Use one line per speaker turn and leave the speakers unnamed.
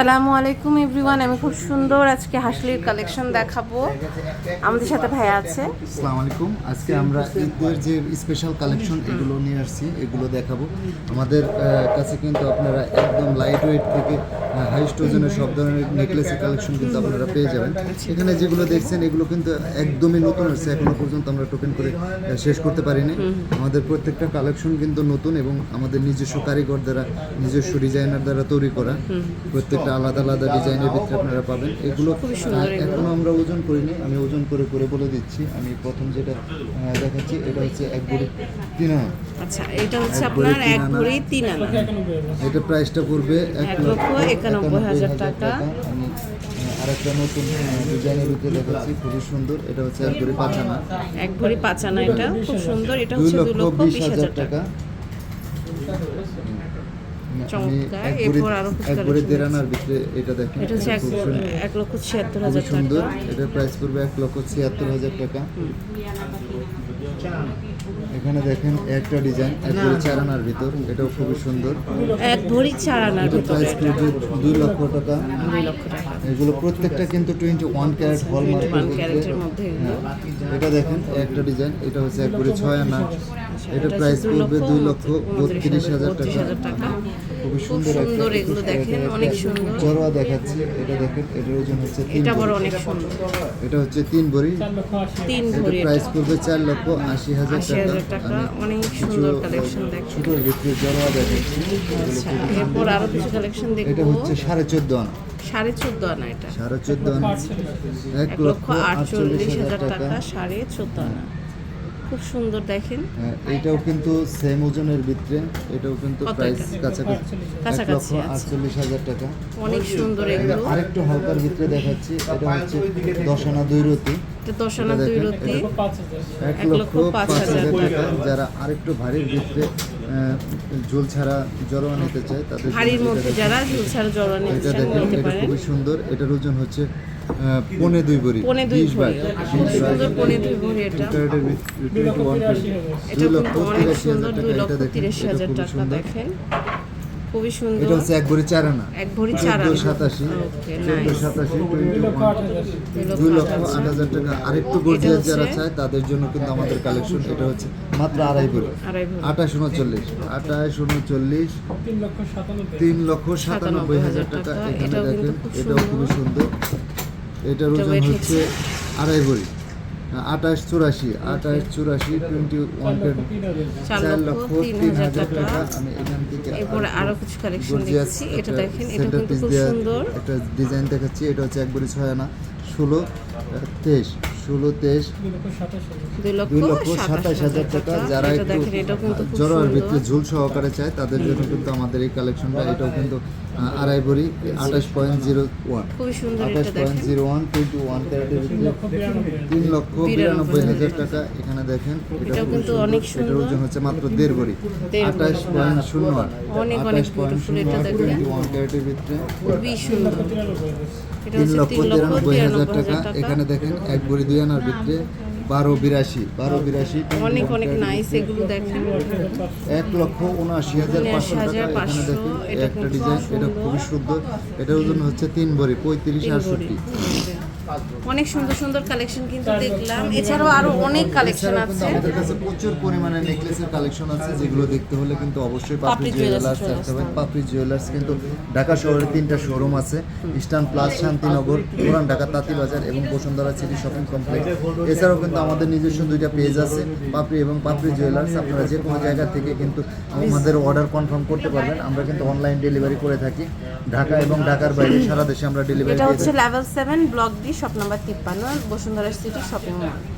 আসসালামু আলাইকুম এভরিওয়ান, আমি খুব সুন্দর আজকে হাসলির কালেকশন দেখাবো। আমাদের সাথে ভাইয়া আছে।
আসসালামু আলাইকুম। আজকে আমরা ঈদের যে স্পেশাল কালেকশন এগুলো নিয়ে আসছি, এগুলো দেখাবো। আমাদের কাছে কিন্তু আপনারা একদম লাইট ওয়েট থেকে হাইস্ট ওজনের সব ধরনের নেকলেসের কালেকশন কিন্তু আপনারা পেয়ে যাবেন। এখানে যেগুলো দেখছেন এগুলো কিন্তু একদমই নতুন আসছে এখনও পর্যন্ত আমরা টোকেন করে শেষ করতে পারিনি। আমাদের প্রত্যেকটা কালেকশন কিন্তু নতুন এবং আমাদের নিজস্ব কারিগর দ্বারা নিজস্ব ডিজাইনার দ্বারা তৈরি করা। প্রত্যেকটা আলাদা আলাদা ডিজাইনের ভিতরে আপনারা পাবেন। এগুলো এখনও আমরা ওজন করিনি। আমি ওজন করে করে বলে দিচ্ছি। আমি প্রথম যেটা দেখাচ্ছি এটা হচ্ছে এক ভরি তিন আনা।
আচ্ছা এটা হচ্ছে আপনার এক ভরি তিন আনা।
এটা প্রাইসটা পড়বে এক লক্ষ
একানব্বই হাজার টাকা।
আরেকটা নতুন ডিজাইনের ভিতরে দেখাচ্ছি। খুবই সুন্দর। এটা হচ্ছে এক ভরি পাঁচানা।
এক ভরি পাঁচানা এটা। খুব সুন্দর। এটা হচ্ছে দু
লক্ষ বিশ হাজার টাকা।
চমৎকার,
এক
এরপর
আরও ভরি দেড় আনার ভিতরে এটা দেখেন
এটা হচ্ছে এক। লক্ষ ছিয়াত্তর হাজার
সুন্দর। এটার প্রাইস পড়বে এক লক্ষ ছিয়াত্তর হাজার টাকা। এখানে দেখেন একটা ডিজাইন এক ভরি চার আনার ভিতর এটাও খুবই সুন্দর।
এক ভরি চার আনার
এটার
ভিতরে।
প্রাইস পড়বে দুই লক্ষ টাকা।
দুই লক্ষ টাকা।
এগুলো প্রত্যেকটা কিন্তু twenty one carat hallmark
one ক্যারেটের মধ্যে
এটা দেখেন একটা ডিজাইন এটা হচ্ছে এক করে ছয় আনা। এটার
এটা
প্রাইস পড়বে
লক্ষ
দুই লক্ষ
উনত্রিশ
বত্রিশ হাজার টাকা। খুবই
খুব
সুন্দর
সুন্দর এগুলো দেখেন অনেক সুন্দর।
জড়োয়া দেখাচ্ছি এটা দেখেন এটার ওজন হচ্ছে তিন
এটা বড়
ভরি।
অনেক সুন্দর।
এটা হচ্ছে তিন ভরি।
তিন ভরি
প্রাইস পড়বে চার লক্ষ আশি হাজার টাকা।
হাজার টাকা অনেক সুন্দর কালেকশন দেখেন।
ছোটোর ভিতরে জড়োয়া দেখাচ্ছি।
আচ্ছা এরপর আরও কিছু কালেকশন
এটা হচ্ছে সাড়ে চোদ্দ আনা।
সাড়ে চোদ্দ আনা এটা।
সাড়ে চোদ্দ আনা। এক লক্ষ আটচল্লিশ হাজার টাকা।
টাকা সাড়ে চোদ্দ আনা। খুব সুন্দর দেখেন।
হ্যাঁ, এটাও কিন্তু সেম ওজনের ভিতরে এটাও কিন্তু প্রাইস? কাছাকাছি।
কাছাকাছি
আটচল্লিশ হাজার টাকা।
অনেক সুন্দর এগুলো।
আরেকটু হালকার ভিতরে দেখাচ্ছি এটা হচ্ছে দশ আনা দুই রতি।
দশনা দশ আনা দুই রতি।
এক লক্ষ
পাঁচ হাজার। টাকা।
যারা আরেকটু ভারীর ভিতরে আহ, ঝোল ছাড়া জড়োয়া নিতে চায় তাদের হাড়ির
মধ্যে যারা নিতে নিতে
এটা খুবই সুন্দর। এটার ওজন হচ্ছে আহ, পৌনে দুই বড়ি
পৌনে দুই সুন্দর পৌনে দুই ভরি এটা।
ক্যারেটের ভিতরে 21 ক্যারেট।
এটা
লক্ষ তিরাশি হাজার টাকা এটা দেখেন। খুবই সুন্দর। এটা হচ্ছে এক ভরি চার আনা।
এক ভরি চার
চোদ্দ
আনা।
সাতাশি।
Okay,
সাতাশি টোয়েন্টি
দুই
দুই
লক্ষ আট হাজার।
টাকা। আরেকটু গর্জিয়াস যারা চায় তাদের জন্য কিন্তু আমাদের কালেকশন এটা হচ্ছে মাত্র আড়াই ভরি। আঠাশ উনচল্লিশ। আঠাশ উনচল্লিশ। তিন লক্ষ সাতানব্বই হাজার টাকা। এখানে দেখেন এটাও খুবই সুন্দর। এটার ওজন হচ্ছে আড়াই ভরি। আঠাশ চুরাশি আঠাশ চুরাশি টোয়েন্টি ওয়ান
চার লক্ষ তিন হাজার টাকা।
আমি এখান থেকে
এরপরে আরও কিছু কালেকশন দেখছি। এটা দেখেন এটা কিন্তু খুব সুন্দর।
একটা ডিজাইন দেখাচ্ছি। এটা হচ্ছে একবারে ছয় আনা ষোলো তেইশ ষোলো তেইশ
দুই লক্ষ সাতাশ
হাজার টাকা। যারা একটু জড়োয়ার
সুন্দর।
ঝুল সহকারে চায় তাদের জন্য কিন্তু আমাদের এই কালেকশনটা এটাও কিন্তু আড়াই ভরি আঠাশ পয়েন্ট জিরো ওয়ান। আঠাশ point zero one twenty one ক্যারেটের ভিতরে তিন লক্ষ বিরানব্বই হাজার। টাকা এখানে দেখেন। এটা
কিন্তু অনেক সুন্দর।
ওজন হচ্ছে মাত্র দেড় ভরি। আঠাশ পয়েন্ট শূন্য। আট
অনেক অনেক
আঠাশ পয়েন্ট শূন্য। টোয়েন্টি ওয়ান ক্যারেটের ভিতরে
খুবই সুন্দর।
তিন লক্ষ তিরানব্বই হাজার টাকা।
হাজার টাকা।
এখানে দেখেন এক ভরি দুই আনার ভিতরে। বারো বিরাশি বারো বিরাশি
অনেক অনেক নাইস এগুলো দেখেন।
এক লক্ষ উনআশি হাজার পাঁচশো টাকা এখানে দেখেন। একটা ডিজাইন এটা খুবই সুন্দর। এটার ওজন হচ্ছে তিন ভরি পঁয়ত্রিশ আটষট্টি।
অনেক সুন্দর সুন্দর কালেকশন কিন্তু দেখলাম। এছাড়াও আরও অনেক কালেকশন আছে।
আমাদের কাছে প্রচুর পরিমাণে নেকলেসের কালেকশন আছে যেগুলো দেখতে হলে কিন্তু অবশ্যই পাপড়ি
জুয়েলার্স
আসতে হবে। পাপড়ি জুয়েলার্স কিন্তু ঢাকা শহরে তিনটা শোরুম আছে ইস্টার্ন প্লাস শান্তিনগর পুরান ঢাকা তাঁতিবাজার এবং বসুন্ধরা সিটি শপিং কমপ্লেক্স এছাড়াও কিন্তু আমাদের নিজস্ব দুইটা পেজ আছে পাপড়ি এবং পাপড়ি জুয়েলার্স আপনারা যে কোনো জায়গা থেকে কিন্তু আমাদের অর্ডার কনফার্ম করতে পারবেন। আমরা কিন্তু অনলাইন ডেলিভারি করে থাকি। ঢাকা এবং ঢাকার বাইরে সারা দেশে আমরা ডেলিভারি
এটা হচ্ছে level seven block D shop number তিপ্পান্ন বসুন্ধরা সিটি শপিং মল